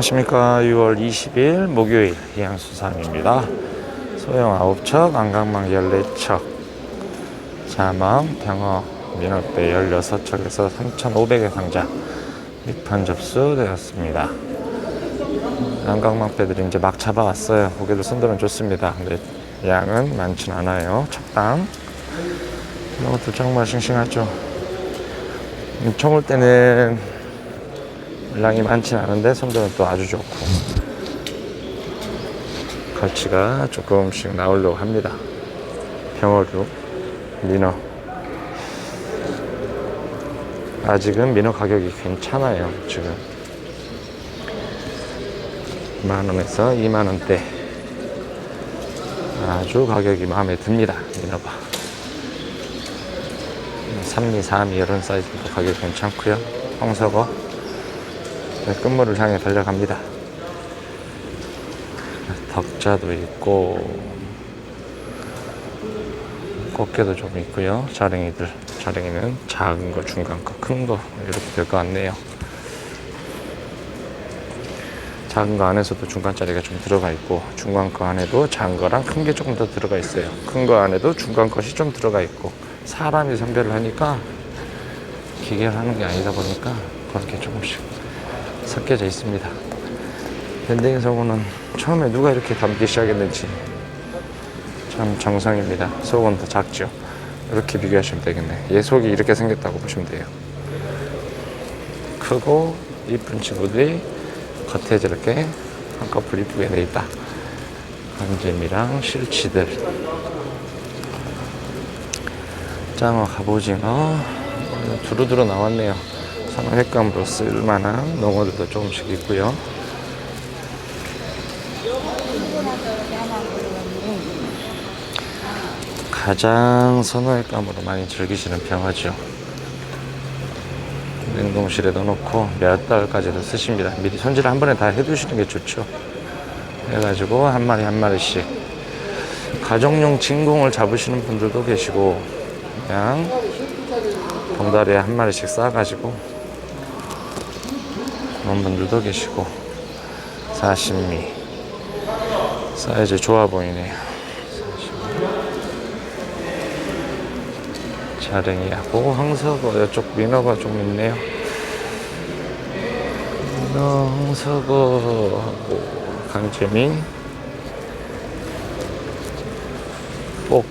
안녕하십니까. 6월 20일 목요일 이양수삼입니다. 소형 9척 안강망 14척 자망 병어 민어배 16척에서 3,500의 상자 입판 접수되었습니다. 안강망배들이 이제 막 잡아왔어요. 고개들 손들은 좋습니다. 근데 양은 많진 않아요. 척당. 이런 것도 정말 싱싱하죠. 음, 처물 때는 물량이 많진 않은데 손들은 또 아주 좋고. 갈치가 조금씩 나오려고 합니다. 병어류 민어. 아직은 민어 가격이 괜찮아요 지금. 만원에서 2만원대. 아주 가격이 마음에 듭니다 민어가. 3미, 4미 이런 사이즈도 가격 괜찮고요. 홍석어. 네, 끝물을 향해 달려갑니다. 덕자도 있고 꽃게도 좀 있고요. 자랭이들 자랭이는 작은 거, 중간 거, 큰 거 이렇게 될 것 같네요. 작은 거 안에서도 중간짜리가 좀 들어가 있고 중간 거 안에도 작은 거랑 큰 게 조금 더 들어가 있어요. 큰 거 안에도 중간 것이 좀 들어가 있고 사람이 선별을 하니까 기계를 하는 게 아니다 보니까 그렇게 조금씩 섞여져 있습니다. 밴딩 속어는 처음에 누가 이렇게 담기 시작했는지 참 정상입니다. 속은 더 작죠. 이렇게 비교하시면 되겠네. 얘 속이 이렇게 생겼다고 보시면 돼요. 크고 이쁜 친구들이 겉에 저렇게 한꺼풀 이쁘게 돼 있다. 간잼이랑 실치들. 장어, 갑오징어 두루두루 나왔네요. 산호 횟감으로 쓸만한 농어들도 조금씩 있고요. 가장 선호 횟감으로 많이 즐기시는 병어죠. 냉동실에 넣어놓고 몇 달까지도 쓰십니다. 미리 손질을 한 번에 다 해두시는 게 좋죠. 해가지고 한 마리 한 마리씩 가정용 진공을 잡으시는 분들도 계시고 그냥 봉다리에 한 마리씩 싸가지고 그런 분들도 계시고 사십미. 사이즈 좋아 보이네요 자랭이하고 황석어. 이쪽 민어가 좀 있네요. 민어 황석어하고 강재미 꼭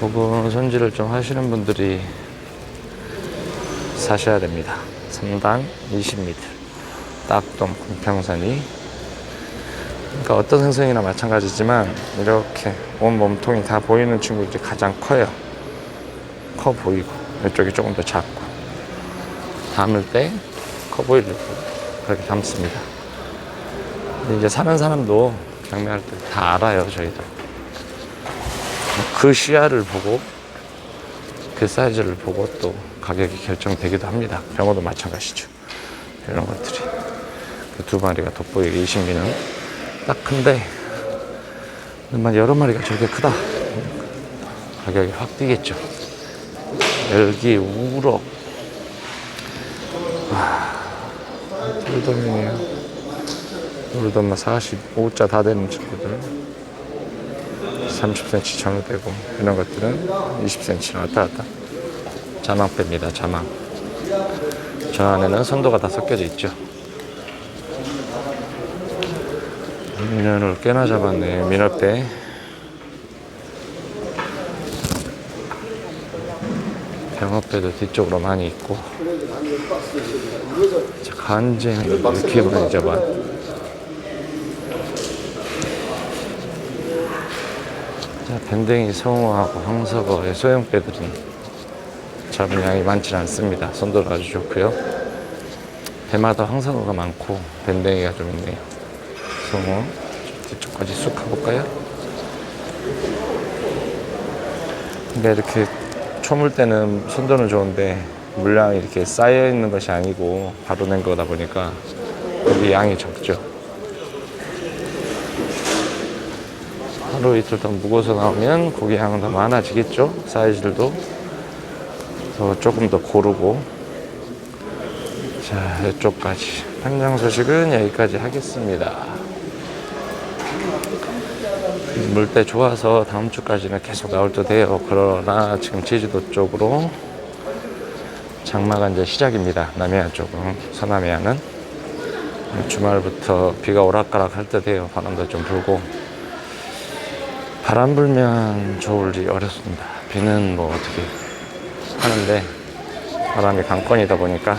부분 손질을 좀 하시는 분들이 사셔야 됩니다. 3단 20m 딱돔 금평산이 그러니까 어떤 생선이나 마찬가지지만 이렇게 온 몸통이 다 보이는 친구들이 가장 커요. 커 보이고 이쪽이 조금 더 작고 담을 때 커 보이려고 그렇게 담습니다. 이제 사는 사람도 경매할 때 다 알아요 저희도. 그 시야를 보고 그 사이즈를 보고 또 가격이 결정되기도 합니다. 병어도 마찬가지죠. 이런 것들이 그 두 마리가 돋보이게 20미는 딱 큰데 만 여러 마리가 저렇게 크다 가격이 확 뛰겠죠. 열기 우럭 돌돔이네요. 돌돔 45자 다 되는 친구들 30cm 전후되고 이런 것들은 20cm 왔다 갔다 자망배입니다 자망 저 안에는 선도가 다 섞여져 있죠. 민어를 꽤나 잡았네 민어배 병어배도 뒤쪽으로 많이 있고. 자, 간쟁이 이렇게 많이 잡아. 자, 밴댕이 성어하고 황석어 소형배들이 잡은 양이 많지 않습니다. 선도가 아주 좋고요. 배마다 황석어가 많고 밴댕이가 좀 있네요. 성어 뒤쪽까지 쑥 가볼까요? 근데 이렇게 초물 때는 선도는 좋은데 물량이 이렇게 쌓여 있는 것이 아니고 바로 낸 거다 보니까 여기 양이 적죠. 하루 이틀 더 묵어서 나오면 고기 양은 더 많아지겠죠 사이즈들도 그래서 조금 더 고르고 자 이쪽까지 현장 소식은 여기까지 하겠습니다. 물때 좋아서 다음 주까지는 계속 나올 듯 해요. 그러나 지금 제주도 쪽으로 장마가 이제 시작입니다. 남해안 쪽은, 서남해안은. 주말부터 비가 오락가락 할 듯 해요. 바람도 좀 불고. 바람 불면 좋을지 어렵습니다. 비는 뭐 어떻게 하는데 바람이 강권이다 보니까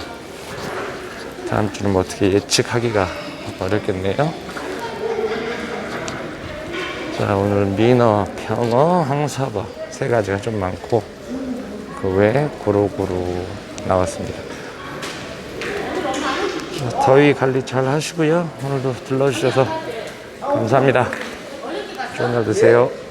다음 주는 뭐 어떻게 예측하기가 어렵겠네요. 자, 오늘 민어, 평어, 황사바 세 가지가 좀 많고 그 외에 고루고루 나왔습니다. 자, 더위 관리 잘 하시고요. 오늘도 들러주셔서 감사합니다. 좋은 날 되세요.